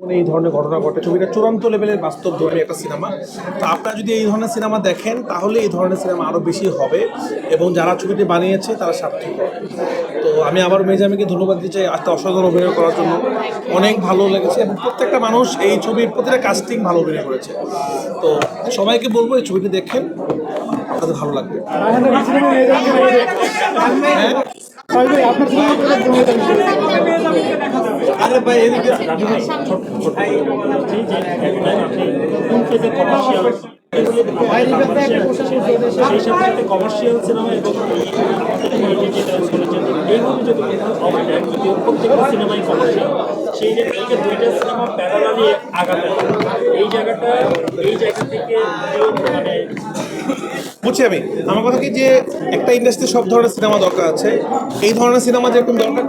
এই ধরনের ঘটনা ঘটে? ছবিটা চূড়ান্ত লেভেলের বাস্তব ধর্মী একটা সিনেমা তো আপনারা যদি এই ধরনের সিনেমা দেখেন, তাহলে এই ধরনের সিনেমা আরও বেশি হবে এবং যারা ছবিটি বানিয়েছে, তারা সার্থক তো আমি আবার মেজামিকে ধন্যবাদ দিতে চাই আজকে অসাধারণ অভিনয় করার জন্য। অনেক ভালো লেগেছে এবং প্রত্যেকটা মানুষ এই ছবির প্রতিটা কাস্টিং ভালো অভিনয় করেছে। তো সবাইকে বলব এই ছবিটি দেখেন, আপনাদের ভালো লাগবে। হ্যাঁ? সেই সাথে কমার্শিয়াল সিনেমা এবং এইভাবে যদি প্রত্যেকটা সিনেমাই কমার্শিয়াল সেই জায়গা থেকে দুইটা সিনেমা প্যারালালি আগাতে এই জায়গাটা এই জায়গা থেকে মানে বুঝছি আমি। আমার কথা কি যে একটা ইন্ডাস্ট্রি সব ধরনের সিনেমা দরকার আছে। এই ধরনের সিনেমা যেরকম দরকার